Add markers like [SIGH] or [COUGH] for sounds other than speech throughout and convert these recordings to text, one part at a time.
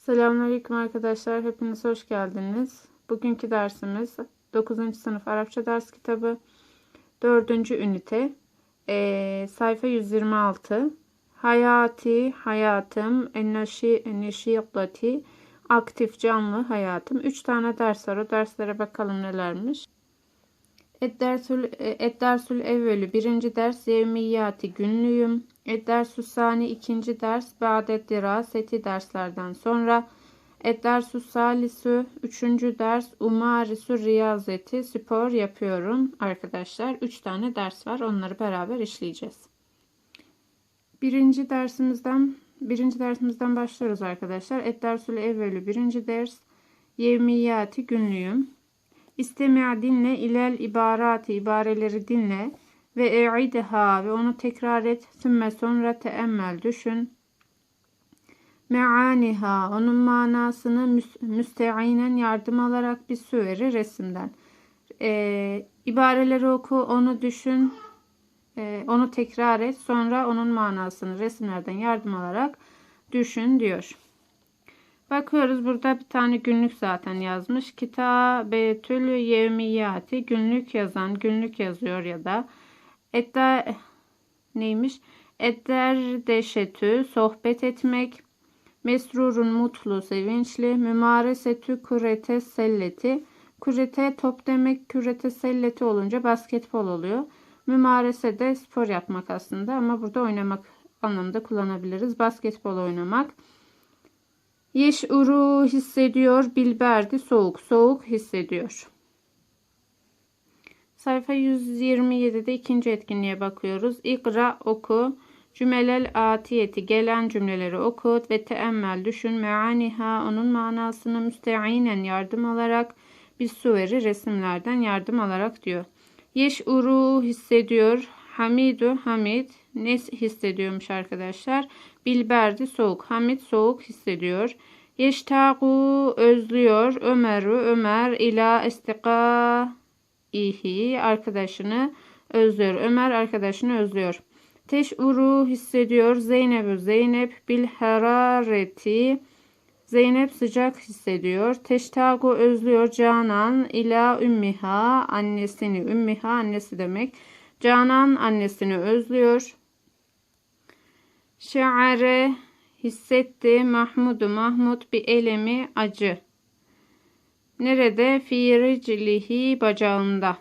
Selamünaleyküm arkadaşlar. Hepiniz hoş geldiniz. Bugünkü dersimiz 9. sınıf Arapça ders kitabı 4. ünite Ee, sayfa 126 Hayati, hayatım, enneşi, enneşiyatati, aktif, canlı, hayatım. 3 tane ders var. O derslere bakalım nelermiş. Eddersül, Eddersül evvelü birinci ders yevmiyati günlüğüm. Eddersül sani ikinci ders ba'det diraseti derslerden sonra. Eddersül salisü üçüncü ders umarisü riyazeti spor yapıyorum arkadaşlar. Üç tane ders var onları beraber işleyeceğiz. Birinci dersimizden birinci dersimizden başlıyoruz arkadaşlar. Eddersül evvelü birinci ders yevmiyati günlüğüm. İstemi' dinle ilel ibarati ibareleri dinle ve e'ideha ve onu tekrar et. Sümme sonra teemmel düşün. Me'aniha onun manasını müs- müsteinen yardım alarak bir süveri resimden. Ee, ibareleri oku, onu düşün, e, onu tekrar et. Sonra onun manasını resimlerden yardım alarak düşün diyor. Bakıyoruz burada bir tane günlük zaten yazmış. Kitabetül yevmiyati günlük yazan günlük yazıyor ya da etta neymiş? Eder deşetü sohbet etmek. Mesrurun mutlu sevinçli. Mümaresetü kurete selleti. Kurete top demek kürete selleti olunca basketbol oluyor. Mümarese de spor yapmak aslında ama burada oynamak anlamında kullanabiliriz. Basketbol oynamak. Yeş'uru hissediyor. Bilberdi soğuk. Soğuk hissediyor. Sayfa 127'de ikinci etkinliğe bakıyoruz. İkra oku. Cümelel atiyeti gelen cümleleri oku ve teemmel düşün. Meaniha onun manasını müsteinen yardım alarak bir suveri resimlerden yardım alarak diyor. Yeş'uru hissediyor. Hamidu Hamid ne hissediyormuş arkadaşlar? Bilberdi soğuk. Hamid soğuk hissediyor. Yeştagu özlüyor. Ömer'ü Ömer ila estika ihi arkadaşını özlüyor. Ömer arkadaşını özlüyor. Teş'uru hissediyor. Zeynep'ü Zeynep bil harareti Zeynep sıcak hissediyor. Teştagu özlüyor. Canan ila ümmiha annesini. Ümmiha annesi demek. Canan annesini özlüyor. Şe'are hissetti. Mahmudu Mahmud bir elemi acı. Nerede? Fi riclihi bacağında.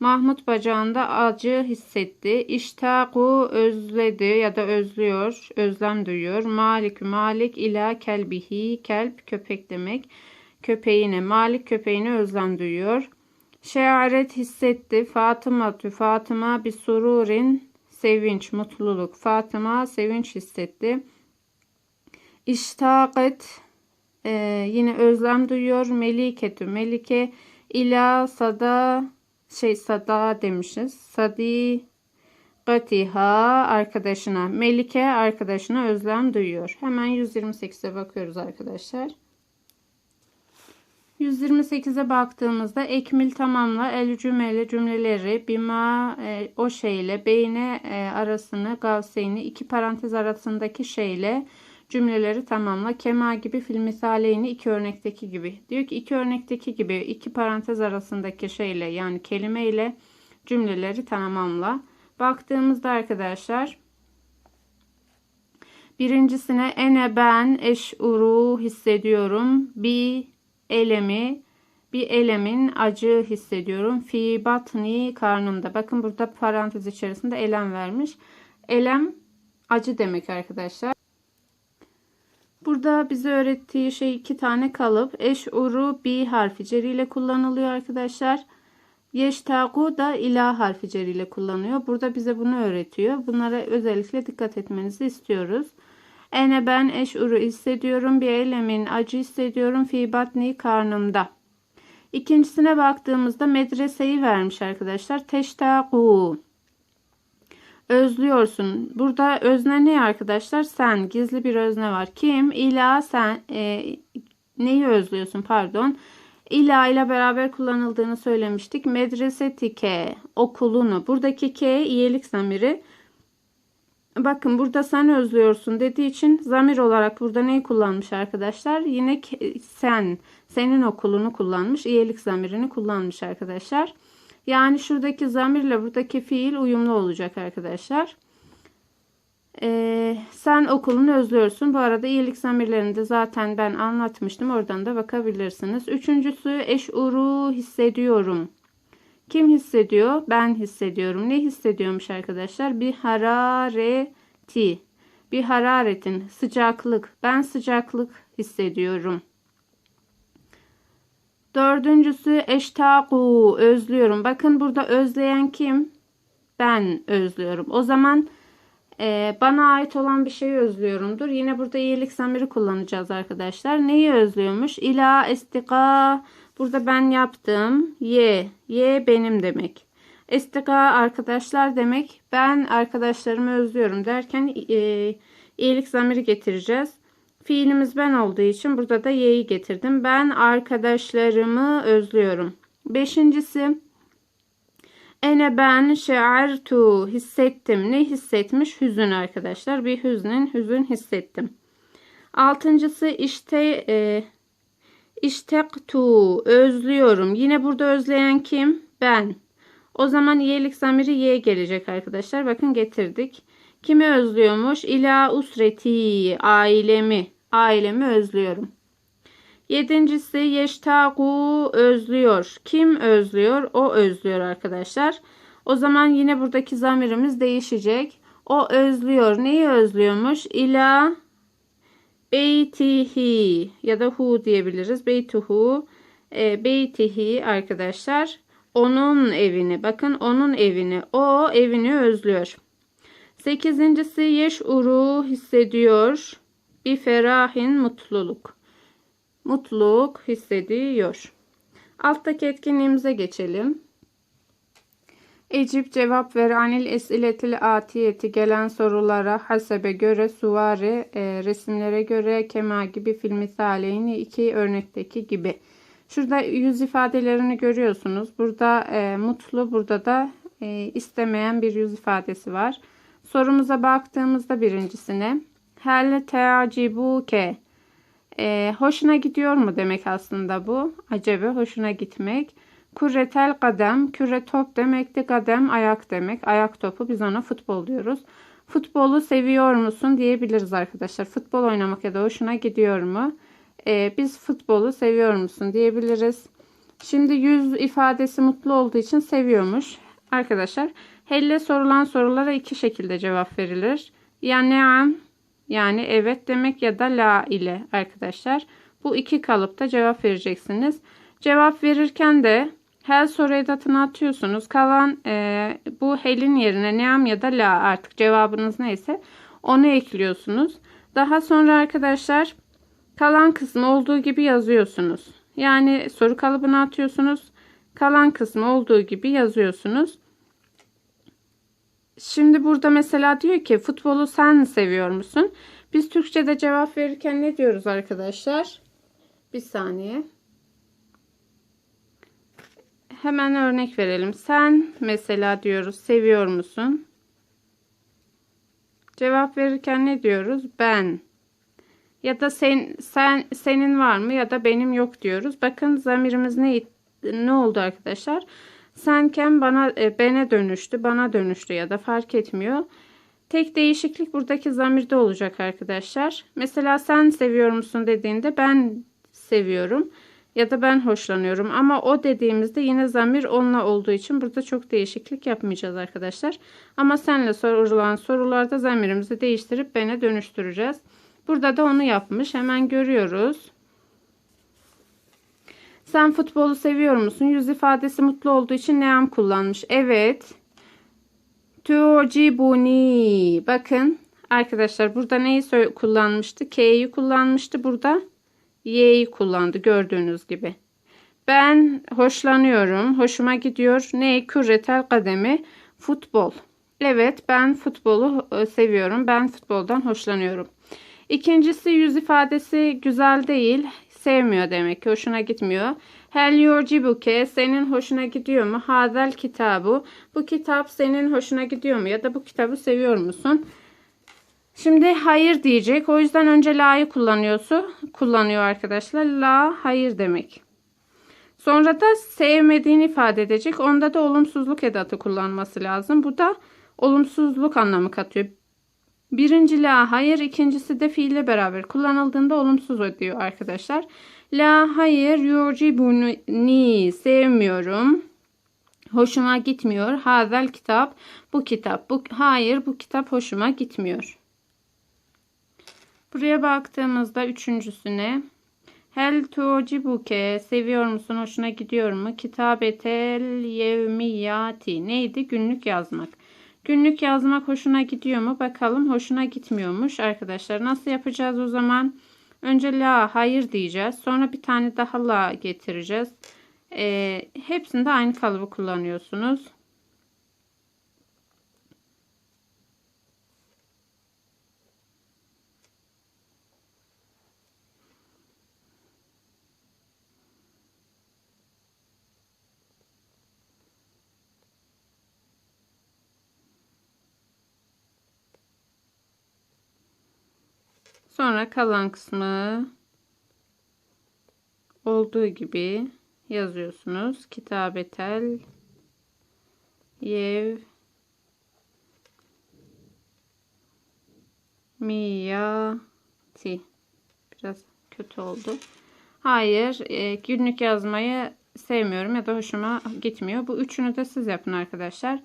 Mahmut bacağında acı hissetti. İştaku özledi ya da özlüyor, özlem duyuyor. Malik Malik ila kelbihi kelp köpek demek. Köpeğine Malik köpeğine özlem duyuyor. Şearet hissetti. Fatıma tü Fatıma bir sururin sevinç, mutluluk. Fatıma sevinç hissetti. İştaket e, yine özlem duyuyor. Meliketü Melike ila sada şey sada demişiz. Sadi Gatiha arkadaşına Melike arkadaşına özlem duyuyor. Hemen 128'e bakıyoruz arkadaşlar. 128'e baktığımızda ekmil tamamla el cümle cümleleri bima e, o şeyle beyne e, arasını gavseyni iki parantez arasındaki şeyle cümleleri tamamla. Kema gibi fil misaleyni iki örnekteki gibi. Diyor ki iki örnekteki gibi iki parantez arasındaki şeyle yani kelime ile cümleleri tamamla. Baktığımızda arkadaşlar birincisine ene ben eşuru hissediyorum. Bir elemi bir elemin acı hissediyorum. Fi batni karnımda. Bakın burada parantez içerisinde elem vermiş. Elem acı demek arkadaşlar. Burada bize öğrettiği şey iki tane kalıp. Eş'uru bi harfi ceriyle kullanılıyor arkadaşlar. Yeştagu da ila harfi ceriyle kullanıyor. Burada bize bunu öğretiyor. Bunlara özellikle dikkat etmenizi istiyoruz. Ene ben eş'uru hissediyorum. Bir elemin acı hissediyorum. Fi batni karnımda. İkincisine baktığımızda medreseyi vermiş arkadaşlar. Teştagu özlüyorsun. Burada özne ne arkadaşlar? Sen. Gizli bir özne var. Kim? İla sen. E, neyi özlüyorsun? Pardon. İla ile beraber kullanıldığını söylemiştik. Medresetike. Okulunu. Buradaki K iyilik zamiri. bakın burada sen özlüyorsun dediği için zamir olarak burada neyi kullanmış arkadaşlar? Yine sen, senin okulunu kullanmış. İyilik zamirini kullanmış arkadaşlar. Yani şuradaki zamirle buradaki fiil uyumlu olacak arkadaşlar. Ee, sen okulunu özlüyorsun. Bu arada iyilik zamirlerini de zaten ben anlatmıştım. Oradan da bakabilirsiniz. Üçüncüsü eşuru hissediyorum. Kim hissediyor? Ben hissediyorum. Ne hissediyormuş arkadaşlar? Bir harareti. Bir hararetin sıcaklık. Ben sıcaklık hissediyorum. Dördüncüsü eştaku özlüyorum. Bakın burada özleyen kim? Ben özlüyorum. O zaman e, bana ait olan bir şeyi özlüyorumdur. Yine burada iyilik zamiri kullanacağız arkadaşlar. Neyi özlüyormuş? İla estika. Burada ben yaptım. Ye. Ye benim demek. Estika arkadaşlar demek. Ben arkadaşlarımı özlüyorum derken e, iyilik zamiri getireceğiz. Fiilimiz ben olduğu için burada da ye'yi getirdim. Ben arkadaşlarımı özlüyorum. Beşincisi Ene ben şe'artu hissettim. Ne hissetmiş? Hüzün arkadaşlar. Bir hüznün hüzün hissettim. Altıncısı işte e, iştektu özlüyorum. Yine burada özleyen kim? Ben. O zaman iyilik zamiri ye gelecek arkadaşlar. Bakın getirdik. Kimi özlüyormuş? İla usreti ailemi. Ailemi özlüyorum. Yedincisi yeştagu özlüyor. Kim özlüyor? O özlüyor arkadaşlar. O zaman yine buradaki zamirimiz değişecek. O özlüyor. Neyi özlüyormuş? İla beytihi ya da hu diyebiliriz. Beytuhu e, beytihi arkadaşlar. Onun evini. Bakın onun evini. O evini özlüyor. Sekizincisi yeşuru hissediyor. Bir ferahin mutluluk mutluluk hissediyor. Alttaki etkinliğimize geçelim. Ecip cevap ver anil esiletil atiyeti gelen sorulara hasebe göre suvari e, resimlere göre kema gibi fil misaleyni iki örnekteki gibi. Şurada yüz ifadelerini görüyorsunuz. Burada e, mutlu burada da e, istemeyen bir yüz ifadesi var. Sorumuza baktığımızda birincisine hel teacibuke e, hoşuna gidiyor mu demek aslında bu. Acaba hoşuna gitmek. Kurretel kadem. Küre top demekti. Kadem ayak demek. Ayak topu biz ona futbol diyoruz. Futbolu seviyor musun diyebiliriz arkadaşlar. Futbol oynamak ya da hoşuna gidiyor mu? E, biz futbolu seviyor musun diyebiliriz. Şimdi yüz ifadesi mutlu olduğu için seviyormuş. Arkadaşlar helle sorulan sorulara iki şekilde cevap verilir. Ya neam yani evet demek ya da la ile arkadaşlar. Bu iki kalıpta cevap vereceksiniz. Cevap verirken de hel soru edatını atıyorsunuz. Kalan e, bu helin yerine neam ya da la artık cevabınız neyse onu ekliyorsunuz. Daha sonra arkadaşlar kalan kısmı olduğu gibi yazıyorsunuz. Yani soru kalıbını atıyorsunuz. Kalan kısmı olduğu gibi yazıyorsunuz. Şimdi burada mesela diyor ki futbolu sen seviyor musun? Biz Türkçe'de cevap verirken ne diyoruz arkadaşlar? Bir saniye. Hemen örnek verelim. Sen mesela diyoruz seviyor musun? Cevap verirken ne diyoruz? Ben. Ya da sen, sen senin var mı ya da benim yok diyoruz. Bakın zamirimiz ne ne oldu arkadaşlar? Senken bana e, bene dönüştü, bana dönüştü ya da fark etmiyor. Tek değişiklik buradaki zamirde olacak arkadaşlar. Mesela sen seviyor musun dediğinde ben seviyorum ya da ben hoşlanıyorum. Ama o dediğimizde yine zamir onunla olduğu için burada çok değişiklik yapmayacağız arkadaşlar. Ama senle sorulan sorularda zamirimizi değiştirip bene dönüştüreceğiz. Burada da onu yapmış. Hemen görüyoruz. Sen futbolu seviyor musun? Yüz ifadesi mutlu olduğu için neam kullanmış. Evet. Tu'cibuni. Bakın arkadaşlar burada neyi kullanmıştı? K'yi kullanmıştı. Burada Y'yi kullandı gördüğünüz gibi. Ben hoşlanıyorum. Hoşuma gidiyor. Ne? Küretel kademi. Futbol. Evet ben futbolu e, seviyorum. Ben futboldan hoşlanıyorum. İkincisi yüz ifadesi güzel değil sevmiyor demek ki hoşuna gitmiyor. Hel yucibuke senin hoşuna gidiyor mu? Hazel kitabı bu kitap senin hoşuna gidiyor mu? Ya da bu kitabı seviyor musun? Şimdi hayır diyecek. O yüzden önce la'yı kullanıyorsu kullanıyor arkadaşlar. La hayır demek. Sonra da sevmediğini ifade edecek. Onda da olumsuzluk edatı kullanması lazım. Bu da olumsuzluk anlamı katıyor. Birinci la hayır, ikincisi de fiille beraber kullanıldığında olumsuz ediyor arkadaşlar. La hayır, yucibuni sevmiyorum. Hoşuma gitmiyor. Hazel kitap, bu kitap. Bu hayır, bu kitap hoşuma gitmiyor. Buraya baktığımızda üçüncüsüne Hel tucibuke seviyor musun? Hoşuna gidiyor mu? Kitabetel yevmiyati neydi? Günlük yazmak. Günlük yazmak hoşuna gidiyor mu? Bakalım hoşuna gitmiyormuş arkadaşlar. Nasıl yapacağız o zaman? Önce la hayır diyeceğiz. Sonra bir tane daha la getireceğiz. Ee, hepsinde aynı kalıbı kullanıyorsunuz. Sonra kalan kısmı olduğu gibi yazıyorsunuz. Kitabetel yev miyati biraz kötü oldu. Hayır, e, günlük yazmayı sevmiyorum ya da hoşuma gitmiyor. Bu üçünü de siz yapın arkadaşlar.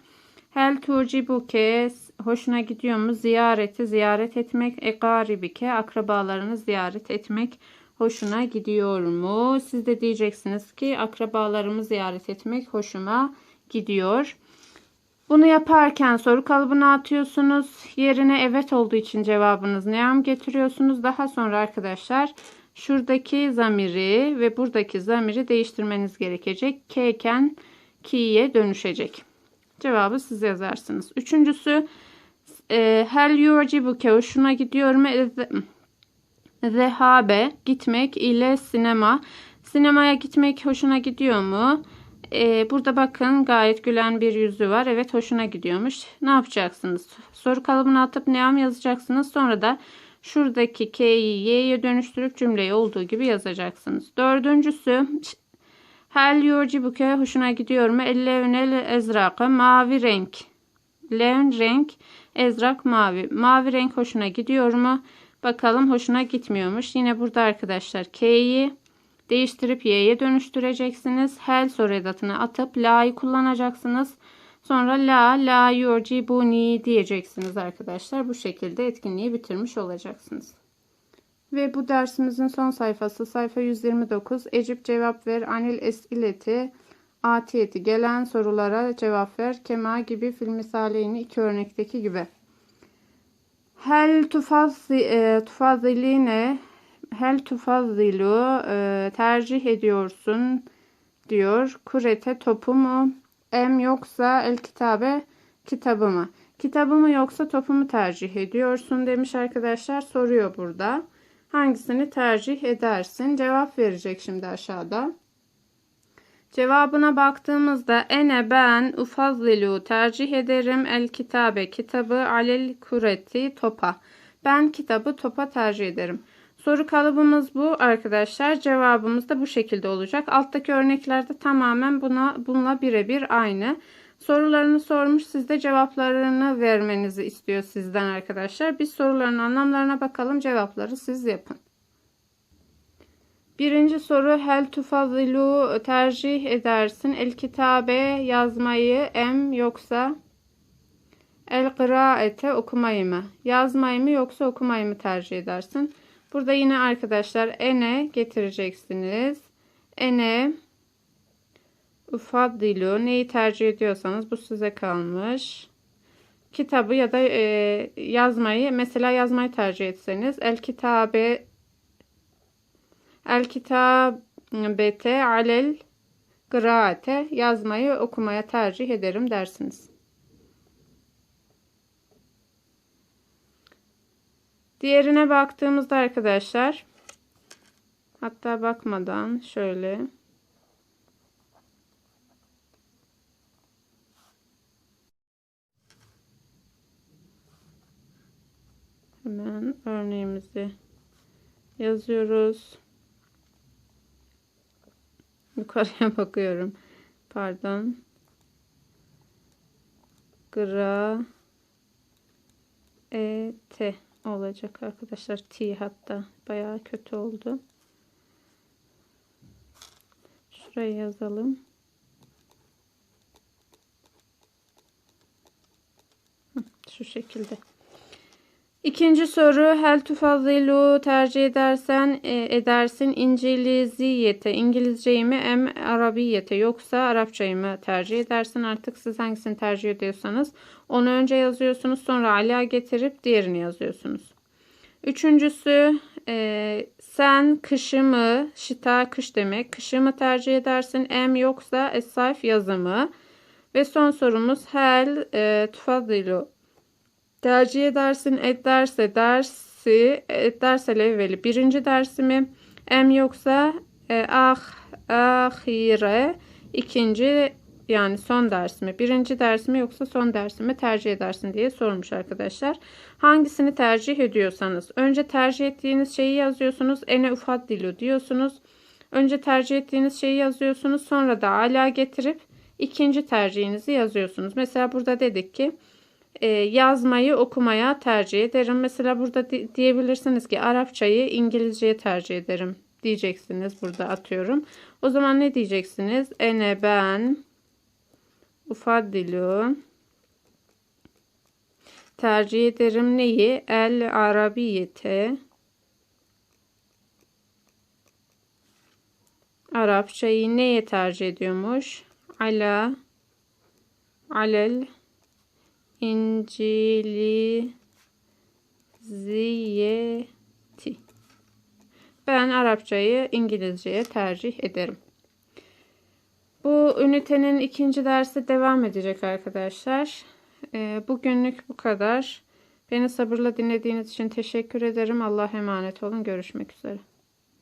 Hel tucibuke hoşuna gidiyor mu? Ziyareti ziyaret etmek. Egaribike akrabalarını ziyaret etmek hoşuna gidiyor mu? Siz de diyeceksiniz ki akrabalarımı ziyaret etmek hoşuma gidiyor. Bunu yaparken soru kalıbına atıyorsunuz. Yerine evet olduğu için cevabınız neam getiriyorsunuz. Daha sonra arkadaşlar şuradaki zamiri ve buradaki zamiri değiştirmeniz gerekecek. K'ken ki'ye dönüşecek. Cevabı siz yazarsınız. Üçüncüsü e, hel yucibuke hoşuna gidiyor mu? Zehabe gitmek ile sinema. Sinemaya gitmek hoşuna gidiyor mu? Ee, burada bakın gayet gülen bir yüzü var. Evet hoşuna gidiyormuş. Ne yapacaksınız? Soru kalıbına atıp neam yazacaksınız. Sonra da şuradaki K'yi Y'ye dönüştürüp cümleyi olduğu gibi yazacaksınız. Dördüncüsü Hel yucibuke hoşuna gidiyor mu? Ellevnel ezrakı mavi renk. Levn renk ezrak mavi. Mavi renk hoşuna gidiyor mu? Bakalım hoşuna gitmiyormuş. Yine burada arkadaşlar K'yi değiştirip Y'ye dönüştüreceksiniz. Hel soru edatını atıp la'yı kullanacaksınız. Sonra la, la yucibuni diyeceksiniz arkadaşlar. Bu şekilde etkinliği bitirmiş olacaksınız. Ve bu dersimizin son sayfası sayfa 129. Ecip cevap ver anil esileti atiyeti gelen sorulara cevap ver. Kema gibi fil misaleyni iki örnekteki gibi. Hel tufaziline hel tufazilu e, tercih ediyorsun diyor. Kurete topu mu? Em yoksa el kitabe kitabı mı? Kitabı mı yoksa topu mu tercih ediyorsun demiş arkadaşlar. Soruyor burada. Hangisini tercih edersin? Cevap verecek şimdi aşağıda. Cevabına baktığımızda ene ben ufazzilu tercih ederim el kitabe kitabı alel kureti topa. Ben kitabı topa tercih ederim. Soru kalıbımız bu arkadaşlar. Cevabımız da bu şekilde olacak. Alttaki örneklerde tamamen buna bununla birebir aynı. Sorularını sormuş. Siz de cevaplarını vermenizi istiyor sizden arkadaşlar. Biz soruların anlamlarına bakalım. Cevapları siz yapın. Birinci soru hel tufazilu tercih edersin el kitabe yazmayı em yoksa el kıraete okumayı mı? Yazmayı mı yoksa okumayı mı tercih edersin? Burada yine arkadaşlar ene getireceksiniz. Ene ufaddilu neyi tercih ediyorsanız bu size kalmış. Kitabı ya da e, yazmayı mesela yazmayı tercih etseniz el kitabe El kitabete alel kıraate yazmayı okumaya tercih ederim dersiniz. Diğerine baktığımızda arkadaşlar hatta bakmadan şöyle Hemen örneğimizi yazıyoruz. Yukarıya [LAUGHS] bakıyorum. Pardon. Gra e t olacak arkadaşlar. T hatta bayağı kötü oldu. Şuraya yazalım. Şu şekilde. İkinci soru hel tufazzilu tercih edersen e, edersin İngiliziyete İngilizceyi mi em Arabiyete yoksa Arapçayı mı tercih edersin? Artık siz hangisini tercih ediyorsanız onu önce yazıyorsunuz sonra ala getirip diğerini yazıyorsunuz. Üçüncüsü e, sen kışı mı? Şita kış demek. Kışı mı tercih edersin em yoksa esayf yazı mı? Ve son sorumuz hel e, tufazzilu tercih edersin ederse dersi ederse evveli birinci dersi mi em yoksa e, ah ahire ikinci yani son ders mi birinci ders mi yoksa son ders mi tercih edersin diye sormuş arkadaşlar. Hangisini tercih ediyorsanız önce tercih ettiğiniz şeyi yazıyorsunuz ene ufaddilu diyorsunuz. Önce tercih ettiğiniz şeyi yazıyorsunuz sonra da ala getirip ikinci tercihinizi yazıyorsunuz. Mesela burada dedik ki e, yazmayı okumaya tercih ederim. Mesela burada di- diyebilirsiniz ki Arapçayı İngilizceye tercih ederim diyeceksiniz. Burada atıyorum. O zaman ne diyeceksiniz? Ene ben ufaddilu tercih ederim neyi? El arabiyete Arapçayı neye tercih ediyormuş? Ala alel İnciliziyeti. Ben Arapçayı İngilizceye tercih ederim. Bu ünitenin ikinci dersi devam edecek arkadaşlar. Ee, Bugünlük bu kadar. Beni sabırla dinlediğiniz için teşekkür ederim. Allah'a emanet olun. Görüşmek üzere.